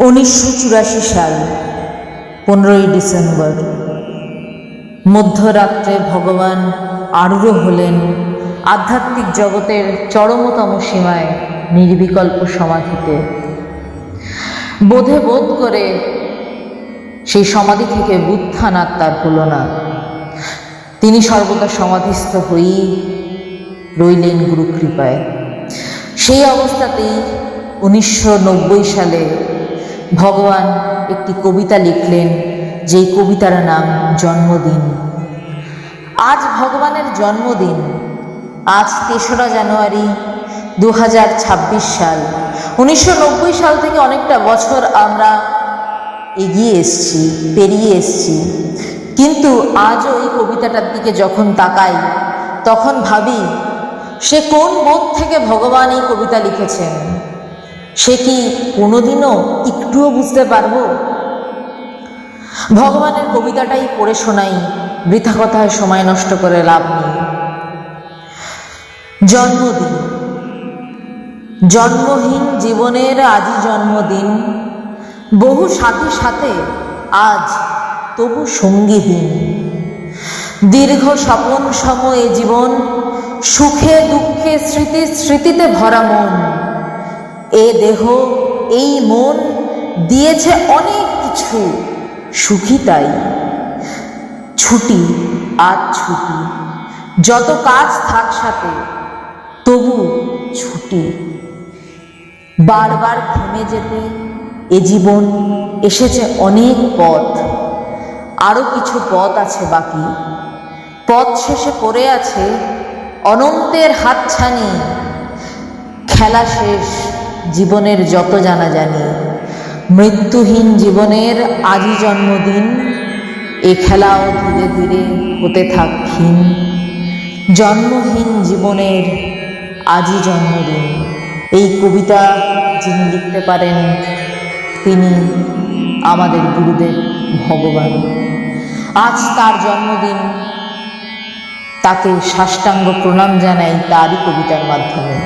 উনিশশো চুরাশি সাল, পনেরোই ডিসেম্বর। মধ্যরাত্রে ভগবান আরূঢ় হলেন, আধ্যাত্মিক জগতের চরমতম সীমায় নির্বিকল্প সমাধিতে। বোধে বোধ করে সেই সমাধি থেকে বুত্থান আত্মার হল না। তিনি সর্বদা সমাধিস্থ হয়েই রইলেন গুরুকৃপায়। সেই অবস্থাতেই উনিশশো নব্বই সালে ভগবান একটি কবিতা লিখলেন, যেই কবিতার নাম জন্মদিন। আজ ভগবানের জন্মদিন। আজ তেসরা জানুয়ারি দু হাজার ছাব্বিশ সাল। উনিশশো নব্বই সাল থেকে অনেকটা বছর আমরা এগিয়ে এসছি, পেরিয়ে এসছি। কিন্তু আজও এই কবিতাটার দিকে যখন তাকাই, তখন ভাবি, সে কোন বোধ থেকে ভগবান এই কবিতা লিখেছেন? সে কি কোনোদিনও একটুও বুঝতে পারব? ভগবানের কবিতাটাই পড়ে শোনাই, বৃথা কথায় সময় নষ্ট করে লাভ নেই। জন্মদিন। জন্মহীন জীবনের আজই জন্মদিন, বহু সাথে সাথে আজ তবু সঙ্গীহীন দীর্ঘ স্বপন সময়ে জীবন, সুখে দুঃখে স্মৃতি স্মৃতিতে ভরা মন। এ দেহ, এই মন দিয়েছে অনেক কিছু সুখী তাই। ছুটি, আজ ছুটি, যত কাজ থাক সাথে, তবু ছুটি। বারবার থেমে যেতে এ জীবন এসেছে অনেক পথ আরও কিছু পথ আছে বাকি। পথ শেষে পড়ে আছে অনন্তের হাতছানি, খেলা শেষ জীবনের যত জানা জানি, মৃত্যুহীন জীবনের আজই জন্মদিন এ খেলাও ধীরে ধীরে হতে থাক জন্মহীন জীবনের আজই জন্মদিন, এই কবিতা যিনি লিখতে পারেন, তিনি আমাদের গুরুদেব ভগবান। আজ তার জন্মদিন, তাকে সাষ্টাঙ্গ প্রণাম জানাই তারই কবিতার মাধ্যমে।